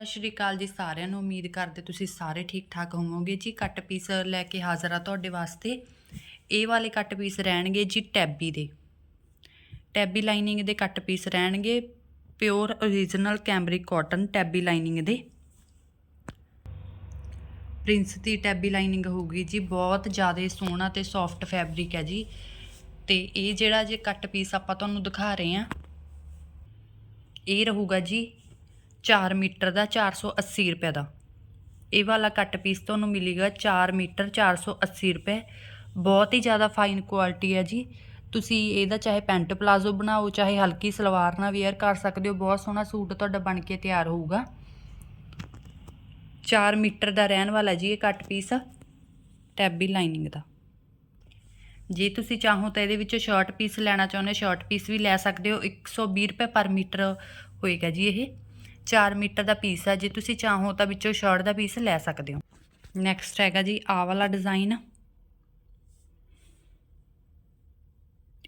ਸਤਿ ਸ਼੍ਰੀ ਅਕਾਲ ਜੀ ਸਾਰਿਆਂ ਨੂੰ। ਉਮੀਦ ਕਰਦੇ ਤੁਸੀਂ ਸਾਰੇ ਠੀਕ ਠਾਕ ਹੋਵੋਗੇ। ਜੀ ਕੱਟ ਪੀਸ ਲੈ ਕੇ ਹਾਜ਼ਰ ਆ ਤੁਹਾਡੇ ਵਾਸਤੇ। ਇਹ ਵਾਲੇ ਕੱਟ ਪੀਸ ਰਹਿਣਗੇ ਜੀ ਟੈਬੀ ਦੇ। ਟੈਬੀ ਲਾਈਨਿੰਗ ਦੇ ਕੱਟ ਪੀਸ ਰਹਿਣਗੇ। Pure origignal cambric cotton ਟੈਬੀ lining ਦੇ। ਪ੍ਰਿੰਸ ਦੀ ਟੈਬੀ ਲਾਈਨਿੰਗ ਹੋਊਗੀ ਜੀ। ਬਹੁਤ ਜ਼ਿਆਦਾ ਸੋਹਣਾ ਤੇ ਸੌਫਟ ਫੈਬਰਿਕ ਹੈ ਜੀ। ਤੇ ਇਹ ਜਿਹੜਾ ਜੇ ਕੱਟ ਪੀਸ ਆਪਾਂ ਤੁਹਾਨੂੰ ਦਿਖਾ ਰਹੇ ਹਾਂ, ਇਹ ਰਹੂਗਾ ਜੀ 4 ਮੀਟਰ ਦਾ 480 ਰੁਪਏ ਦਾ। ਇਹ ਵਾਲਾ ਕੱਟ ਪੀਸ ਤੁਹਾਨੂੰ ਮਿਲੇਗਾ 4 ਮੀਟਰ 480 ਰੁਪਏ। ਬਹੁਤ ਹੀ ਜ਼ਿਆਦਾ ਫਾਈਨ ਕੁਆਲਿਟੀ ਹੈ ਜੀ। ਤੁਸੀਂ ਇਹਦਾ ਚਾਹੇ ਪੈਂਟ ਪਲਾਜ਼ੋ ਬਣਾਓ, ਚਾਹੇ ਹਲਕੀ ਸਲਵਾਰ ਨਾਲ ਵੇਅਰ ਕਰ ਸਕਦੇ ਹੋ। ਬਹੁਤ ਸੋਹਣਾ ਸੂਟ ਤੁਹਾਡਾ ਬਣ ਕੇ ਤਿਆਰ ਹੋਊਗਾ। 4 ਮੀਟਰ ਦਾ ਰਹਿਣ ਵਾਲਾ ਜੀ ਇਹ ਕੱਟ ਪੀਸ ਟੈਬੀ ਲਾਈਨਿੰਗ ਦਾ। ਜੇ ਤੁਸੀਂ ਚਾਹੋ ਤਾਂ ਇਹਦੇ ਵਿੱਚੋਂ ਸ਼ਾਰਟ ਪੀਸ ਲੈਣਾ ਚਾਹੁੰਦੇ ਹੋ ਸ਼ਾਰਟ ਪੀਸ ਵੀ ਲੈ ਸਕਦੇ ਹੋ। 120 ਰੁਪਏ ਪਰ ਮੀਟਰ ਹੋਏਗਾ ਜੀ ਇਹ। 4 ਮੀਟਰ ਦਾ ਪੀਸ ਆ, ਜੇ ਤੁਸੀਂ ਚਾਹੋ ਤਾਂ ਵਿੱਚੋਂ ਸ਼ਾਰਟ ਦਾ ਪੀਸ ਲੈ ਸਕਦੇ ਹੋ। ਨੈਕਸਟ ਹੈਗਾ ਜੀ ਆ ਵਾਲਾ ਡਿਜ਼ਾਈਨ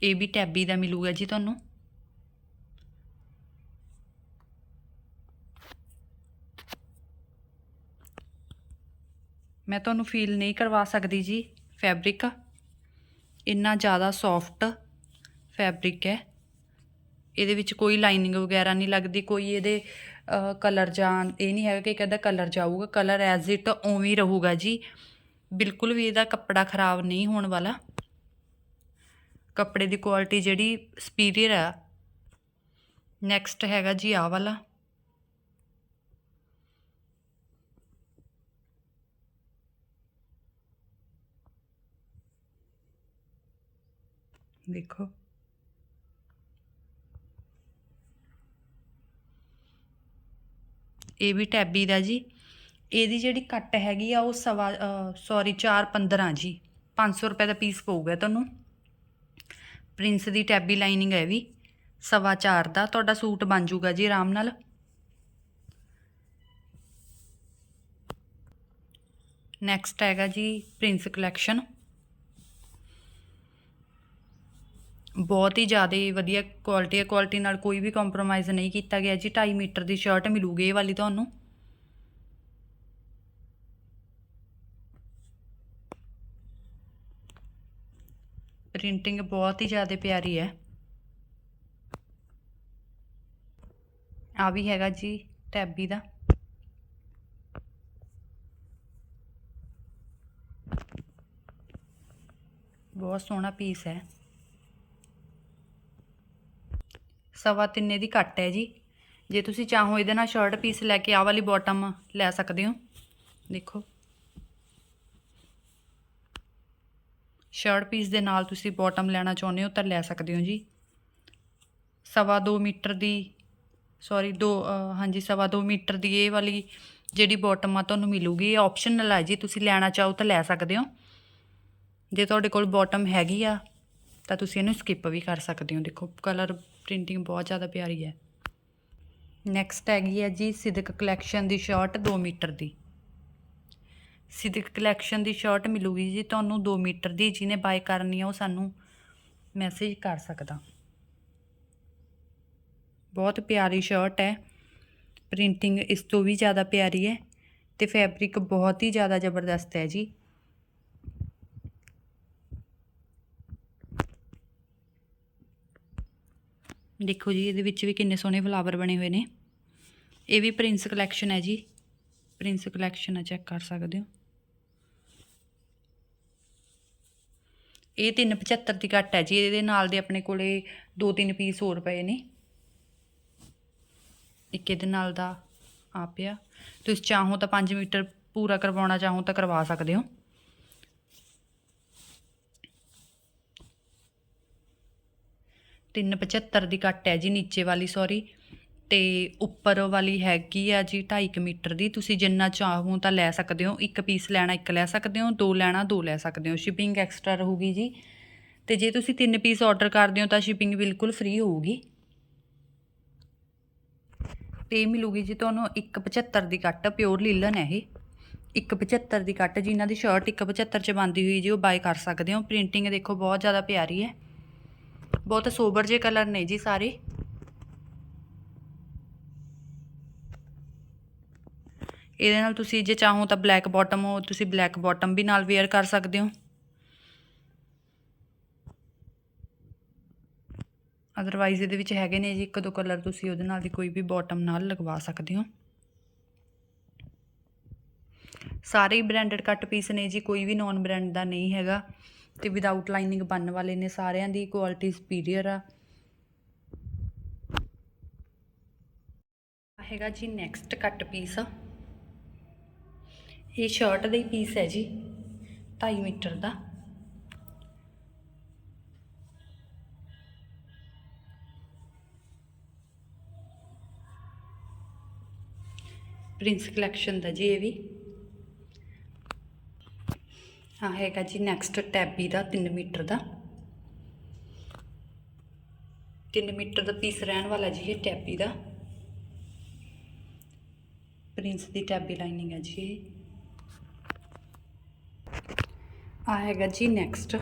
ਇਹ ਵੀ ਟੈਬੀ ਦਾ ਮਿਲੂਗਾ ਜੀ ਤੁਹਾਨੂੰ। ਮੈਂ ਤੁਹਾਨੂੰ ਫੀਲ ਨਹੀਂ ਕਰਵਾ ਸਕਦੀ ਜੀ ਫੈਬਰਿਕ ਇੰਨਾ ਜ਼ਿਆਦਾ ਸੌਫਟ ਫੈਬਰਿਕ ਹੈ। ਇਹਦੇ ਵਿੱਚ ਕੋਈ ਲਾਈਨਿੰਗ ਵਗੈਰਾ ਨਹੀਂ ਲੱਗਦੀ, ਕੋਈ ਇਹਦੇ ਕਲਰ ਜਾਂ ਇਹ ਨਹੀਂ ਹੈਗਾ ਕਿ ਕਹਿੰਦਾ ਕਲਰ ਜਾਊਗਾ ਕਲਰ ਐਜ਼ ਇਟ ਉਵੇਂ ਹੀ ਰਹੂਗਾ ਜੀ। ਬਿਲਕੁਲ ਵੀ ਇਹਦਾ ਕੱਪੜਾ ਖਰਾਬ ਨਹੀਂ ਹੋਣ ਵਾਲਾ। ਕੱਪੜੇ ਦੀ ਕੁਆਲਿਟੀ ਜਿਹੜੀ ਸੁਪੀਰੀਅਰ ਆ। ਨੈਕਸਟ ਹੈਗਾ ਜੀ ਆ ਵਾਲਾ। ਦੇਖੋ। ਇਹ ਵੀ ਟੈਬੀ ਦਾ ਜੀ। ਇਹਦੀ ਜਿਹੜੀ ਕੱਟ ਹੈਗੀ ਆ, ਉਹ ਸਵਾ ਸੌਰੀ 4 15 ਜੀ। 500 ਰੁਪਏ ਦਾ ਪੀਸ ਪਊਗਾ ਤੁਹਾਨੂੰ। ਪ੍ਰਿੰਸ ਦੀ ਟੈਬੀ ਲਾਈਨਿੰਗ ਹੈ ਵੀ। ਸਵਾ 4 ਦਾ। ਤੁਹਾਡਾ ਸੂਟ ਬਣ ਜਾਊਗਾ ਜੀ ਆਰਾਮ ਨਾਲ। ਨੈਕਸਟ ਹੈਗਾ ਜੀ ਪ੍ਰਿੰਸ ਕਲੈਕਸ਼ਨ ਬਹੁਤ ਹੀ ਜ਼ਿਆਦਾ ਵਧੀਆ ਕੁਆਲਿਟੀ ਹੈ। ਕੁਆਲਿਟੀ ਨਾਲ ਕੋਈ ਵੀ ਕੰਪਰੋਮਾਈਜ਼ ਨਹੀਂ ਕੀਤਾ ਗਿਆ ਜੀ। 2.5 ਮੀਟਰ ਦੀ ਸ਼ਰਟ ਮਿਲੂਗੀ ਇਹ ਵਾਲੀ ਤੁਹਾਨੂੰ। ਪ੍ਰਿੰਟਿੰਗ ਬਹੁਤ ਹੀ ਜ਼ਿਆਦਾ ਪਿਆਰੀ ਹੈ। ਆ ਵੀ ਹੈਗਾ ਜੀ ਟੈਬੀ ਦਾ। ਬਹੁਤ ਸੋਹਣਾ ਪੀਸ ਹੈ। ਸਵਾ ਤਿੰਨੇ ਦੀ ਘੱਟ ਹੈ ਜੀ। ਜੇ ਤੁਸੀਂ ਚਾਹੋ ਇਹਦੇ ਨਾਲ ਸ਼ਰਟ ਪੀਸ ਲੈ ਕੇ ਆਹ ਵਾਲੀ ਬਾਟਮ ਲੈ ਸਕਦੇ ਹੋ। ਦੇਖੋ। ਸ਼ਰਟ ਪੀਸ ਦੇ ਨਾਲ ਤੁਸੀਂ ਬਾਟਮ ਲੈਣਾ ਚਾਹੁੰਦੇ ਹੋ ਤਾਂ ਲੈ ਸਕਦੇ ਹੋ ਜੀ। ਸਵਾ 2 ਮੀਟਰ ਦੀ ਸੌਰੀ 2 ਹਾਂਜੀ, ਸਵਾ 2 ਮੀਟਰ ਦੀ ਇਹ ਵਾਲੀ ਜਿਹੜੀ ਬਾਟਮ ਆ ਤੁਹਾਨੂੰ ਮਿਲੂਗੀ। ਇਹ ਆਪਸ਼ਨਲ ਆ ਜੀ, ਤੁਸੀਂ ਲੈਣਾ ਚਾਹੋ ਤਾਂ ਲੈ ਸਕਦੇ ਹੋ। ਜੇ ਤੁਹਾਡੇ ਕੋਲ ਬਾਟਮ ਹੈਗੀ ਆ, ਤਾਂ ਤੁਸੀਂ ਇਹਨੂੰ ਸਕਿਪ ਵੀ ਕਰ ਸਕਦੇ ਹੋ। ਦੇਖੋ ਕਲਰ ਪ੍ਰਿੰਟਿੰਗ ਬਹੁਤ ਜ਼ਿਆਦਾ ਪਿਆਰੀ ਹੈ। ਨੈਕਸਟ ਹੈਗੀ ਹੈ ਜੀ ਸਿਦਕ ਕਲੈਕਸ਼ਨ ਦੀ ਸ਼ਰਟ 2 ਮੀਟਰ ਦੀ। ਸਿਦਕ ਕਲੈਕਸ਼ਨ ਦੀ ਸ਼ਰਟ ਮਿਲੂਗੀ ਜੀ, ਤੁਹਾਨੂੰ 2 ਮੀਟਰ ਦੀ, ਜਿਹਨੇ ਬਾਏ ਕਰਨੀ ਆ ਉਹ ਸਾਨੂੰ ਮੈਸੇਜ ਕਰ ਸਕਦਾ। ਬਹੁਤ ਪਿਆਰੀ ਸ਼ਰਟ ਹੈ। ਪ੍ਰਿੰਟਿੰਗ ਇਸ ਤੋਂ ਵੀ ਜ਼ਿਆਦਾ ਪਿਆਰੀ ਹੈ ਤੇ ਫੈਬਰਿਕ ਬਹੁਤ ਹੀ ਜ਼ਿਆਦਾ ਜ਼ਬਰਦਸਤ ਹੈ ਜੀ। ਦੇਖੋ ਜੀ, ਇਹਦੇ ਵਿੱਚ ਵੀ ਕਿੰਨੇ ਸੋਹਣੇ ਫਲਾਵਰ ਬਣੇ ਹੋਏ ਨੇ। ਇਹ ਵੀ ਪ੍ਰਿੰਸ ਕਲੈਕਸ਼ਨ ਹੈ ਜੀ। ਪ੍ਰਿੰਸ ਕਲੈਕਸ਼ਨ ਆ ਚੈੱਕ ਕਰ ਸਕਦੇ ਹੋ। ਇਹ 375 ਦੀ ਘੱਟ ਹੈ ਜੀ। ਇਹਦੇ ਨਾਲ ਦੇ ਆਪਣੇ ਕੋਲੇ ਦੋ ਤਿੰਨ ਪੀਸ ਹੋਰ ਪਏ ਨੇ। ਇੱਕ ਇਹਦੇ ਨਾਲ ਦਾ ਆ ਪਿਆ। ਤੁਸੀਂ ਚਾਹੋ ਤਾਂ 5 ਮੀਟਰ ਪੂਰਾ ਕਰਵਾਉਣਾ, ਚਾਹੋ ਤਾਂ ਕਰਵਾ ਸਕਦੇ ਹੋ। ਤਿੰਨ 75 ਦੀ ਕੱਟ ਹੈ ਜੀ ਨੀਚੇ ਵਾਲੀ ਸੌਰੀ ਤੇ ਉੱਪਰ ਵਾਲੀ ਹੈਗੀ ਆ ਜੀ 2.5 ਮੀਟਰ ਦੀ। ਤੁਸੀਂ ਜਿੰਨਾ ਚਾਹੋ ਤਾਂ ਲੈ ਸਕਦੇ ਹੋ। ਇੱਕ ਪੀਸ ਲੈਣਾ, ਇੱਕ ਲੈ ਸਕਦੇ ਹੋ। ਦੋ ਲੈਣਾ, ਦੋ ਲੈ ਸਕਦੇ ਹੋ। ਸ਼ਿਪਿੰਗ ਐਕਸਟਰਾ ਰਹੂਗੀ ਜੀ। ਤੇ ਜੇ ਤੁਸੀਂ ਤਿੰਨ ਪੀਸ ਆਰਡਰ ਕਰਦੇ ਹੋ ਤਾਂ ਸ਼ਿਪਿੰਗ ਬਿਲਕੁਲ ਫ੍ਰੀ ਹੋਊਗੀ। ਤੇ ਮਿਲੂਗੀ ਜੀ ਤੁਹਾਨੂੰ 175 ਦੀ ਕੱਟ ਪਿਓਰ ਲੀਲਨ ਹੈ ਇਹ। 175 ਦੀ ਕੱਟ ਜਿਨ੍ਹਾਂ ਦੀ ਸ਼ਰਟ 175 ਚ ਬੰਦੀ ਹੋਈ ਜੀ, ਉਹ ਬਾਈ ਕਰ ਸਕਦੇ ਹੋ। ਪ੍ਰਿੰਟਿੰਗ ਦੇਖੋ ਬਹੁਤ ਜ਼ਿਆਦਾ ਪਿਆਰੀ ਹੈ। ਬਹੁਤ ਸੋਬਰ ਜੇ ਕਲਰ ਨੇ ਜੀ ਸਾਰੇ। ਇਹਦੇ ਨਾਲ ਤੁਸੀਂ ਜੇ ਚਾਹੋ ਤਾਂ ਬਲੈਕ ਬਾਟਮ ਹੋ, ਤੁਸੀਂ ਬਲੈਕ ਬਾਟਮ ਵੀ ਨਾਲ ਵੇਅਰ ਕਰ ਸਕਦੇ ਹੋ। ਅਦਰਵਾਈਜ਼ ਇਹਦੇ ਵਿੱਚ ਹੈਗੇ ਨੇ ਜੀ ਇੱਕ ਦੋ ਕਲਰ ਤੁਸੀਂ ਉਹਦੇ ਨਾਲ ਦੀ ਕੋਈ ਵੀ ਬਾਟਮ ਨਾਲ ਲਗਵਾ ਸਕਦੇ ਹੋ। ਸਾਰੇ ਹੀ ਬ੍ਰਾਂਡਡ ਕੱਟ ਪੀਸ ਨੇ ਜੀ, ਕੋਈ ਵੀ ਨੌਨ ਬ੍ਰਾਂਡ ਦਾ ਨਹੀਂ ਹੈਗਾ। ਅਤੇ ਵਿਦਆਊਟ ਲਾਈਨਿੰਗ ਬਣਨ ਵਾਲੇ ਨੇ ਸਾਰਿਆਂ ਦੀ ਕੁਆਲਿਟੀ ਸੁਪੀਰੀਅਰ ਆ। ਆਹ ਹੈਗਾ ਜੀ ਨੈਕਸਟ ਕੱਟ ਪੀਸ ਇਹ ਸ਼ਰਟ ਦੇ ਪੀਸ ਹੈ ਜੀ 2.5 ਮੀਟਰ ਦਾ। ਪ੍ਰਿੰਸ ਕਲੈਕਸ਼ਨ ਦਾ ਜੀ ਇਹ ਵੀ। ਹਾਂ ਹੈਗਾ ਜੀ ਨੈਕਸਟ ਟੈਬੀ ਦਾ 3 ਮੀਟਰ ਦਾ। 3 ਮੀਟਰ ਦਾ ਪੀਸ ਰਹਿਣ ਵਾਲਾ ਜੀ ਇਹ ਟੈਬੀ ਦਾ ਪ੍ਰਿੰਸ ਦੀ ਟੈਬੀ ਲਾਈਨਿੰਗ ਹੈ ਜੀ ਇਹ। ਆ ਹੈਗਾ ਜੀ ਨੈਕਸਟ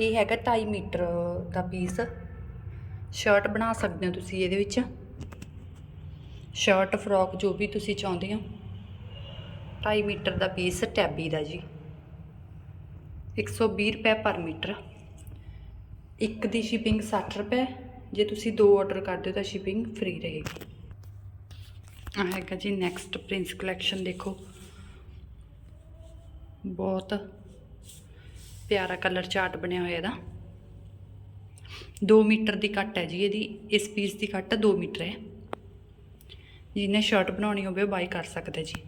ਇਹ ਹੈਗਾ 2.5 ਮੀਟਰ ਦਾ ਪੀਸ ਸ਼ਰਟ ਬਣਾ ਸਕਦੇ ਹੋ ਤੁਸੀਂ ਇਹਦੇ ਵਿੱਚ। ਸ਼ਰਟ ਫਰੋਕ ਜੋ ਵੀ ਤੁਸੀਂ ਚਾਹੁੰਦੇ ਹੋ। 2.5 ਮੀਟਰ ਦਾ ਪੀਸ ਟੈਬੀ ਦਾ ਜੀ। 120 ਰੁਪਏ ਪਰ ਮੀਟਰ। ਇੱਕ ਦੀ ਸ਼ਿਪਿੰਗ 60 ਰੁਪਏ। ਜੇ ਤੁਸੀਂ ਦੋ ਆਰਡਰ ਕਰਦੇ ਹੋ ਤਾਂ ਸ਼ਿਪਿੰਗ ਫ੍ਰੀ ਰਹੇਗੀ। ਆ ਹੈਗਾ ਜੀ ਨੈਕਸਟ ਪ੍ਰਿੰਸ ਕਲੈਕਸ਼ਨ ਦੇਖੋ। ਬਹੁਤ ਪਿਆਰਾ ਕਲਰ ਚਾਰਟ ਬਣਿਆ ਹੋਇਆ ਇਹਦਾ। 2 ਮੀਟਰ ਦੀ ਕੱਟ ਹੈ ਜੀ ਇਹਦੀ। ਇਸ ਪੀਸ ਦੀ ਕੱਟ 2 ਮੀਟਰ ਹੈ। ਜਿਹਨੇ ਸ਼ਰਟ ਬਣਾਉਣੀ ਹੋਵੇ ਉਹ ਬਾਈ ਕਰ ਸਕਦਾ ਜੀ।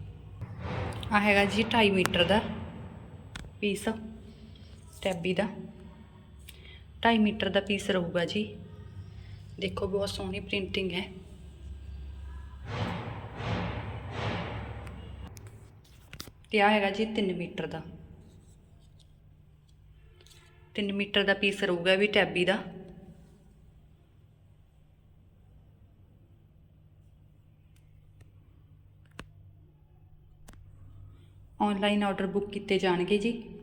ਆ ਹੈਗਾ ਜੀ 2.5 ਮੀਟਰ ਦਾ ਪੀਸ ਟੈਬੀ ਦਾ। 2.5 ਮੀਟਰ ਦਾ ਪੀਸ ਰਹੂਗਾ ਜੀ। ਦੇਖੋ ਬਹੁਤ ਸੋਹਣੀ ਪ੍ਰਿੰਟਿੰਗ ਹੈ। ਤੇ ਆ ਹੈਗਾ ਜੀ 3 ਮੀਟਰ ਦਾ। 3 ਮੀਟਰ ਦਾ ਪੀਸ ਰਹੂਗਾ ਵੀ ਟੈਬੀ ਦਾ। ਆਨਲਾਈਨ ਆਰਡਰ ਬੁੱਕ ਕੀਤੇ ਜਾਣਗੇ ਜੀ।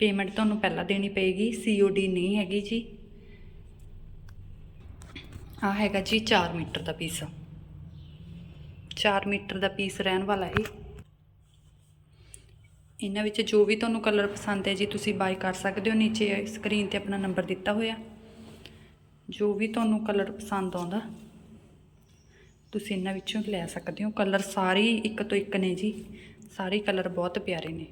ਪੇਮੈਂਟ ਤੁਹਾਨੂੰ ਪਹਿਲਾਂ ਦੇਣੀ ਪਏਗੀ ਸੀਓਡੀ ਨਹੀਂ ਹੈਗੀ ਜੀ। ਆ ਹੈਗਾ ਜੀ 4 ਮੀਟਰ ਦਾ ਪੀਸ 4 ਮੀਟਰ ਦਾ ਪੀਸ ਰਹਿਣ ਵਾਲਾ ਹੈ। ਇਹਨਾਂ ਵਿੱਚ ਜੋ ਵੀ ਤੁਹਾਨੂੰ ਕਲਰ ਪਸੰਦ ਹੈ ਜੀ, ਤੁਸੀਂ ਬਾਈ ਕਰ ਸਕਦੇ ਹੋ। ਨੀਚੇ ਸਕਰੀਨ ਤੇ ਆਪਣਾ ਨੰਬਰ ਦਿੱਤਾ ਹੋਇਆ। ਜੋ ਵੀ ਤੁਹਾਨੂੰ ਕਲਰ ਪਸੰਦ ਆਉਂਦਾ, ਤੁਸੀਂ ਇਹਨਾਂ ਵਿੱਚੋਂ ਲੈ ਸਕਦੇ ਹੋ। ਕਲਰ ਸਾਰੇ ਇੱਕ ਤੋਂ ਇੱਕ ਨੇ ਜੀ। ਸਾਰੇ ਕਲਰ ਬਹੁਤ ਪਿਆਰੇ ਨੇ।